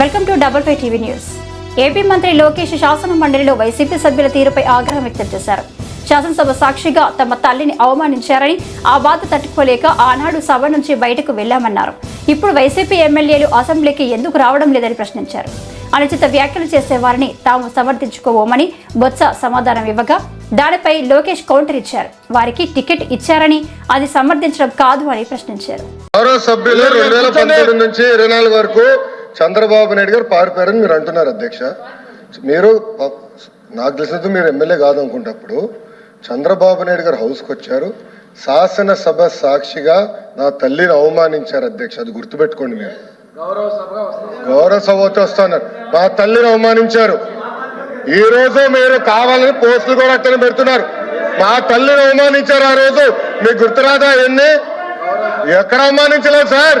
Welcome to double five TV news. AP మంత్రి లోకేష్ శాసన మండలిలో వైసీపీ సభ్యుల తీరుపై ఆగ్రహం వ్యక్తం చేశారు. శాసనసభ సాక్షిగా తమ తల్లిని అవమానించారని ఆ బాధ తట్టుకోలేక ఆనాడు సభ నుంచి బయటకు వెళ్ళామన్నారు ఇప్పుడు వైసీపీ ఎమ్మెల్యేలు అసెంబ్లీకి ఎందుకు రావడం లేదని ప్రశ్నించారు. అనుచిత వ్యాఖ్యలు చేసేవారిని తాము సమర్థించుకోవోమని బొత్స సమాధానం ఇవ్వగా దానిపై లోకేష్ కౌంటర్ ఇచ్చారు. వారికి టికెట్ ఇచ్చారని అది సమర్థించడం కాదు అని ప్రశ్నించారు. సభ్యులు రెండు వేల పంతొమ్మిది నుంచి ఇరవై నాలుగు వరకు చంద్రబాబు నాయుడు గారు పారిపోయారని మీరు అంటున్నారు అధ్యక్ష. మీరు నాకు తెలిసినంత మీరు ఎమ్మెల్యే కాదు అనుకుంటప్పుడు చంద్రబాబు నాయుడు గారు హౌస్కి వచ్చారు. శాసనసభ సాక్షిగా నా తల్లిని అవమానించారు అధ్యక్ష. అది గుర్తుపెట్టుకోండి మీరు. గౌరవ సభతో వస్తున్నారు మా తల్లిని అవమానించారు. ఈ రోజు మీరు కావాలని పోస్టులు కూడా అట్టని పెడుతున్నారు. మా తల్లిని అవమానించారు ఆ రోజు. మీకు గుర్తురాదా ఎన్ని ఎక్కడ అవమానించలేదు సార్?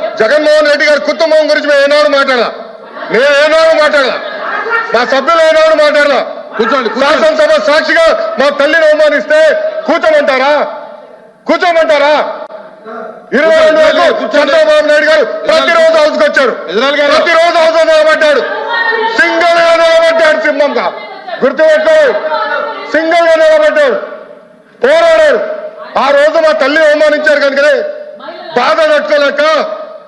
జగన్మోహన్ రెడ్డి గారి కుటుంబం గురించి మేము ఏనాడు మాట్లాడలా? నేను ఏనాడు మాట్లాడలా? మా సభ్యులు ఏనాడు మాట్లాడలా? కూర్చోండి శాసనసభ సాక్షిగా మా తల్లిని అవమానిస్తే కూర్చోమంటారా? కూర్చోమంటారా? ఇరవై రెండు వరకు. చంద్రబాబు నాయుడు గారు ప్రతిరోజు హౌస్కి వచ్చారు. ప్రతిరోజు హౌస్ నిలబడ్డాడు. సింగిల్గా నిలబడ్డాడు సింహంగా. గుర్తుపెట్టు సింగిల్గా నిలబడ్డాడు. పోరాడాడు. ఆ రోజు మా తల్లి అవమానించారు కనుకనే బాధ తట్టుకోలేక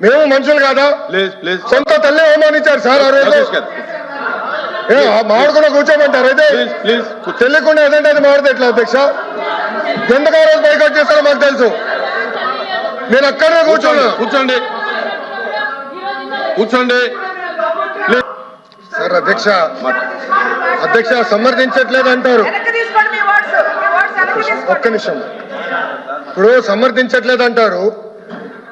మేము మనుషులు కాదా? ప్లీజ్ ప్లీజ్ సొంత తల్లి అవమానించారు సార్ ఆ రోజు. మాట్లాడుకున్న కూర్చోమంటారు అయితే. ప్లీజ్ ప్లీజ్ తెలియకుండా ఏదంటే అది మాడితే ఎట్లా అధ్యక్ష. ఎందుకు ఆ రోజు బైకౌట్ చేస్తారో మాకు తెలుసు. నేను అక్కడే కూర్చోండి కూర్చోండి. కూర్చోండి. సార్ అధ్యక్ష. అధ్యక్ష సమర్థించట్లేదు అంటారు. ఒక్క నిమిషం. ఇప్పుడు సమర్థించట్లేదు అంటారు.